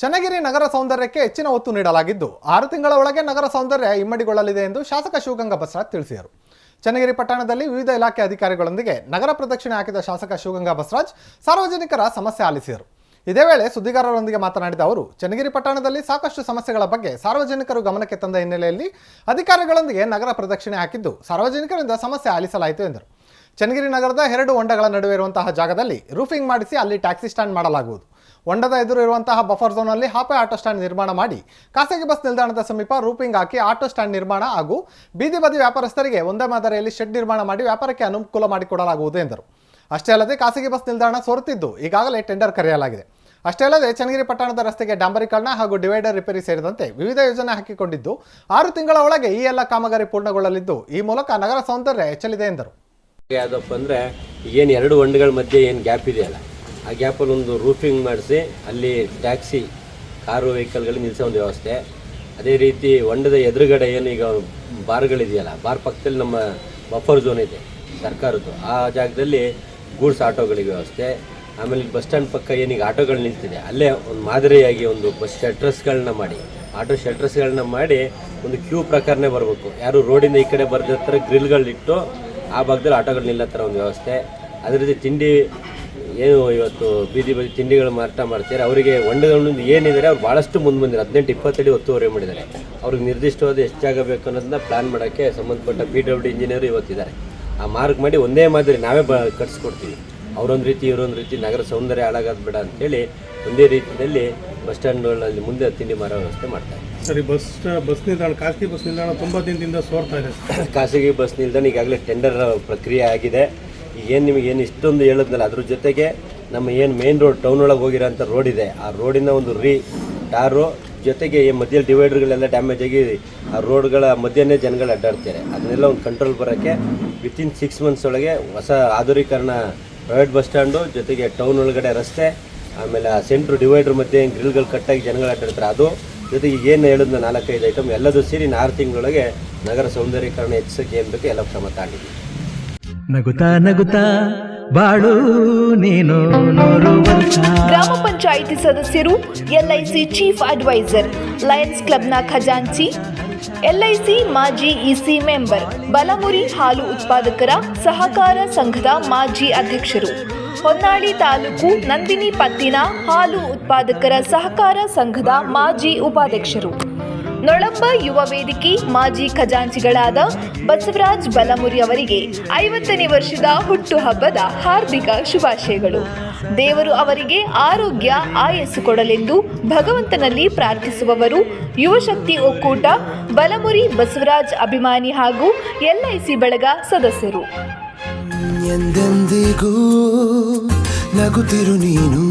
ಚನ್ನಗಿರಿ ನಗರ ಸೌಂದರ್ಯಕ್ಕೆ ಹೆಚ್ಚಿನ ಒತ್ತು ನೀಡಲಾಗಿದ್ದು, ಆರು ತಿಂಗಳ ಒಳಗೆ ನಗರ ಸೌಂದರ್ಯ ಇಮ್ಮಡಿಗೊಳ್ಳಲಿದೆ ಎಂದು ಶಾಸಕ ಶಿವಗಂಗಾ ಬಸರಾಜ್ ತಿಳಿಸಿದರು. ಚನ್ನಗಿರಿ ಪಟ್ಟಣದಲ್ಲಿ ವಿವಿಧ ಇಲಾಖೆ ಅಧಿಕಾರಿಗಳೊಂದಿಗೆ ನಗರ ಪ್ರದಕ್ಷಿಣೆ ಹಾಕಿದ ಶಾಸಕ ಶಿವಗಂಗಾ ಬಸರಾಜ್ ಸಾರ್ವಜನಿಕರ ಸಮಸ್ಯೆ ಆಲಿಸಿದರು. ಇದೇ ವೇಳೆ ಸುದ್ದಿಗಾರರೊಂದಿಗೆ ಮಾತನಾಡಿದ ಅವರು, ಚನ್ನಗಿರಿ ಪಟ್ಟಣದಲ್ಲಿ ಸಾಕಷ್ಟು ಸಮಸ್ಯೆಗಳ ಬಗ್ಗೆ ಸಾರ್ವಜನಿಕರು ಗಮನಕ್ಕೆ ತಂದ ಹಿನ್ನೆಲೆಯಲ್ಲಿ ಅಧಿಕಾರಿಗಳೊಂದಿಗೆ ನಗರ ಪ್ರದಕ್ಷಿಣೆ ಹಾಕಿದ್ದು ಸಾರ್ವಜನಿಕರಿಂದ ಸಮಸ್ಯೆ ಆಲಿಸಲಾಯಿತು ಎಂದರು. ಚನ್ನಗಿರಿ ನಗರದ ಎರಡು ಹೊಂಡಗಳ ನಡುವೆ ಇರುವಂತಹ ಜಾಗದಲ್ಲಿ ರೂಫಿಂಗ್ ಮಾಡಿಸಿ ಅಲ್ಲಿ ಟ್ಯಾಕ್ಸಿ ಸ್ಟ್ಯಾಂಡ್ ಮಾಡಲಾಗುವುದು. ಹೊಂಡದ ಎದುರು ಇರುವಂತಹ ಬಫರ್ ಝೋನಲ್ಲಿ ಹಾಪೆ ಆಟೋ ಸ್ಟ್ಯಾಂಡ್ ನಿರ್ಮಾಣ ಮಾಡಿ, ಖಾಸಗಿ ಬಸ್ ನಿಲ್ದಾಣದ ಸಮೀಪ ರೂಪಿಂಗ್ ಹಾಕಿ ಆಟೋ ಸ್ಟ್ಯಾಂಡ್ ನಿರ್ಮಾಣ ಹಾಗೂ ಬೀದಿ ಬದಿ ವ್ಯಾಪಾರಸ್ಥರಿಗೆ ಒಂದೇ ಮಾದರಿಯಲ್ಲಿ ಶೆಡ್ ನಿರ್ಮಾಣ ಮಾಡಿ ವ್ಯಾಪಾರಕ್ಕೆ ಅನುಕೂಲ ಮಾಡಿಕೊಡಲಾಗುವುದು ಎಂದರು. ಅಷ್ಟೇ ಅಲ್ಲದೆ ಖಾಸಗಿ ಬಸ್ ನಿಲ್ದಾಣ ಸೋರುತ್ತಿದ್ದು, ಈಗಾಗಲೇ ಟೆಂಡರ್ ಕರೆಯಲಾಗಿದೆ. ಅಷ್ಟೇ ಅಲ್ಲದೆ ಚನ್ನಗಿರಿ ಪಟ್ಟಣದ ರಸ್ತೆಗೆ ಡಾಂಬರೀಕರಣ ಹಾಗೂ ಡಿವೈಡರ್ ರಿಪೇರಿ ಸೇರಿದಂತೆ ವಿವಿಧ ಯೋಜನೆ ಹಾಕಿಕೊಂಡಿದ್ದು, ಆರು ತಿಂಗಳ ಒಳಗೆ ಈ ಎಲ್ಲ ಕಾಮಗಾರಿ ಪೂರ್ಣಗೊಳ್ಳಲಿದ್ದು, ಈ ಮೂಲಕ ನಗರ ಸೌಂದರ್ಯ ಹೆಚ್ಚಲಿದೆ ಎಂದರು. ಯಾವುದಪ್ಪ ಅಂದರೆ ಏನು ಎರಡು ಹೊಂಡಗಳ ಮಧ್ಯೆ ಏನು ಗ್ಯಾಪ್ ಇದೆಯಲ್ಲ? ಆ ಗ್ಯಾಪಲ್ಲಿ ಒಂದು ರೂಫಿಂಗ್ ಮಾಡಿಸಿ, ಅಲ್ಲಿ ಟ್ಯಾಕ್ಸಿ ಕಾರು ವೆಹಿಕಲ್ಗಳು ನಿಲ್ಲಿಸೋ ಒಂದು ವ್ಯವಸ್ಥೆ. ಅದೇ ರೀತಿ ಹೊಂಡದ ಎದುರುಗಡೆ ಏನು ಈಗ ಬಾರ್ಗಳಿದೆಯಲ್ಲ, ಬಾರ್ ಪಕ್ಕದಲ್ಲಿ ನಮ್ಮ ಬಫರ್ ಝೋನ್ ಇದೆ, ಸರ್ಕಾರದ್ದು. ಆ ಜಾಗದಲ್ಲಿ ಗೂಡ್ಸ್ ಆಟೋಗಳಿಗೆ ವ್ಯವಸ್ಥೆ. ಆಮೇಲೆ ಬಸ್ ಸ್ಟ್ಯಾಂಡ್ ಪಕ್ಕ ಏನೀಗ ಆಟೋಗಳು ನಿಲ್ತಿದೆ, ಅಲ್ಲೇ ಒಂದು ಮಾದರಿಯಾಗಿ ಒಂದು ಬಸ್ ಶೆಟ್ರಸ್ಗಳನ್ನ ಮಾಡಿ, ಆಟೋ ಶೆಟ್ರಸ್ಗಳನ್ನ ಮಾಡಿ ಒಂದು ಕ್ಯೂ ಪ್ರಕಾರನೇ ಬರಬೇಕು. ಯಾರು ರೋಡಿಂದ ಈ ಕಡೆ ಬರ್ದ ಹತ್ರ ಗ್ರಿಲ್ಗಳಿಟ್ಟು ಆ ಭಾಗದಲ್ಲಿ ಆಟೋಗಳು ನಿಲ್ಲೋ ಒಂದು ವ್ಯವಸ್ಥೆ. ಅದೇ ರೀತಿ ತಿಂಡಿ ಏನು ಇವತ್ತು ಬೀದಿ ಬದಿ ತಿಂಡಿಗಳು ಮಾರಾಟ ಮಾಡ್ತಾರೆ? ಅವರಿಗೆ ಹೊಂಡಗಳಿಂದ ಏನಿದ್ದಾರೆ ಅವ್ರು ಭಾಳಷ್ಟು ಮುಂದೆ ಬಂದಿದ್ದಾರೆ. ಹದಿನೆಂಟು ಇಪ್ಪತ್ತಡಿ ಒತ್ತುವರಿ ಮಾಡಿದ್ದಾರೆ. ಅವ್ರಿಗೆ ನಿರ್ದಿಷ್ಟವಾದ ಎಷ್ಟು ಜಾಗ ಬೇಕು ಅನ್ನೋದನ್ನ ಪ್ಲ್ಯಾನ್ ಮಾಡೋಕ್ಕೆ ಸಂಬಂಧಪಟ್ಟ ಪಿ ಡಬ್ಲ್ಯೂ ಇಂಜಿನಿಯರ್ ಇಂಜಿನಿಯರು ಇವತ್ತಿದ್ದಾರೆ. ಆ ಮಾರ್ಕ್ ಮಾಡಿ ಒಂದೇ ಮಾದರಿ ನಾವೇ ಬ ಕಟ್ಸ್ಕೊಡ್ತೀವಿ. ಅವರೊಂದು ರೀತಿ ಇವರೊಂದು ರೀತಿ ನಗರ ಸೌಂದರ್ಯ ಹಾಳಾಗೋದು ಬೇಡ ಅಂತೇಳಿ ಒಂದೇ ರೀತಿಯಲ್ಲಿ ಬಸ್ ಸ್ಟ್ಯಾಂಡ್ಗಳಲ್ಲಿ ಮುಂದೆ ತಿಂಡಿ ಮಾರೋ ವ್ಯವಸ್ಥೆ ಮಾಡ್ತಾರೆ ಸರಿ ಬಸ್ ಬಸ್ ನಿಲ್ದಾಣ ಖಾಸಗಿ ಬಸ್ ನಿಲ್ದಾಣ ತುಂಬ ದಿನದಿಂದ ಸೋರ್ತಾ ಇದೆ. ಖಾಸಗಿ ಬಸ್ ನಿಲ್ದಾಣ ಈಗಾಗಲೇ ಟೆಂಡರ್ ಪ್ರಕ್ರಿಯೆ ಆಗಿದೆ. ಏನು ನಿಮಗೆ ಏನು ಇಷ್ಟೊಂದು ಹೇಳಿದ್ನಲ್ಲ, ಅದ್ರ ಜೊತೆಗೆ ನಮ್ಮ ಏನು ಮೇನ್ ರೋಡ್ ಟೌನ್ ಒಳಗೆ ಹೋಗಿರೋಂಥ ರೋಡ್ ಇದೆ. ಆ ರೋಡಿನ ಒಂದು ರೀ ಟಾರು ಜೊತೆಗೆ ಈ ಮಧ್ಯದಲ್ಲಿ ಡಿವೈಡರ್ಗಳೆಲ್ಲ ಡ್ಯಾಮೇಜ್ ಆಗಿ ಆ ರೋಡ್ಗಳ ಮಧ್ಯನೇ ಜನಗಳು ಅಡ್ಡಾಡ್ತಾರೆ. ಅದನ್ನೆಲ್ಲ ಒಂದು ಕಂಟ್ರೋಲ್ ಬರೋಕ್ಕೆ ವಿತಿನ್ ಸಿಕ್ಸ್ ಮಂತ್ಸ್ ಒಳಗೆ ಹೊಸ ಆಧುನೀಕರಣ ಪ್ರೈವೇಟ್ ಬಸ್ ಸ್ಟ್ಯಾಂಡು ಜೊತೆಗೆ ಟೌನ್ ಒಳಗಡೆ ರಸ್ತೆ, ಆಮೇಲೆ ಆ ಸೆಂಟ್ರ್ ಡಿವೈಡರ್ ಮಧ್ಯೆ ಗ್ರಿಲ್ಗಳು ಕಟ್ಟಾಗಿ ಜನಗಳು ಅಡ್ಡಾಡ್ತಾರೆ. ಅದು ಜೊತೆಗೆ ಏನು ಹೇಳಿದ್ನ ನಾಲ್ಕೈದು ಐಟಮ್ ಎಲ್ಲದೂ ಸೇರಿ ಆರು ತಿಂಗಳೊಳಗೆ ನಗರ ಸೌಂದರ್ಯೀಕರಣ ಹೆಚ್ಚಿಸೋಕೆ ಏನು ಬೇಕು ಎಲ್ಲ ಕ್ರಮ ತಗೊಂಡಿದ್ದೀವಿ. ನಗುತ್ತಾ ನಗುತ್ತಾ, ಬಾಳು ನೀನು ಗ್ರಾಮ ಪಂಚಾಯಿತಿ ಸದಸ್ಯರು ಎಲ್ಐಸಿ ಚೀಫ್ ಅಡ್ವೈಸರ್, ಲಯನ್ಸ್ ಕ್ಲಬ್ನ ಖಜಾಂಚಿ ಎಲ್ಐಸಿ ಮಾಜಿ ಇಸಿ ಮೆಂಬರ್, ಬಲಮುರಿ ಹಾಲು ಉತ್ಪಾದಕರ ಸಹಕಾರ ಸಂಘದ ಮಾಜಿ ಅಧ್ಯಕ್ಷರು, ಹೊನ್ನಾಳಿ ತಾಲೂಕು ನಂದಿನಿ ಪತ್ತಿನ ಹಾಲು ಉತ್ಪಾದಕರ ಸಹಕಾರ ಸಂಘದ ಮಾಜಿ ಉಪಾಧ್ಯಕ್ಷರು. ನೊಳಂಬ ಯುವ ವೇದಿಕೆ ಮಾಜಿ ಖಜಾಂಚಿಗಳಾದ ಬಸವರಾಜ್ ಬಲಮುರಿ ಅವರಿಗೆ ಐವತ್ತನೇ ವರ್ಷದ ಹುಟ್ಟುಹಬ್ಬದ ಹಾರ್ದಿಕ ಶುಭಾಶಯಗಳು. ದೇವರು ಅವರಿಗೆ ಆರೋಗ್ಯ, ಆಯಸ್ಸು ಕೊಡಲೆಂದು ಭಗವಂತನಲ್ಲಿ ಪ್ರಾರ್ಥಿಸುವವರು ಯುವಶಕ್ತಿ ಒಕ್ಕೂಟ, ಬಲಮುರಿ ಬಸವರಾಜ್ ಅಭಿಮಾನಿ ಹಾಗೂ ಎಲ್ಐಸಿ ಬಳಗ ಸದಸ್ಯರು. ಎಂದೆಂದಿಗೂ ನಗುತ್ತಿರು ನೀನು.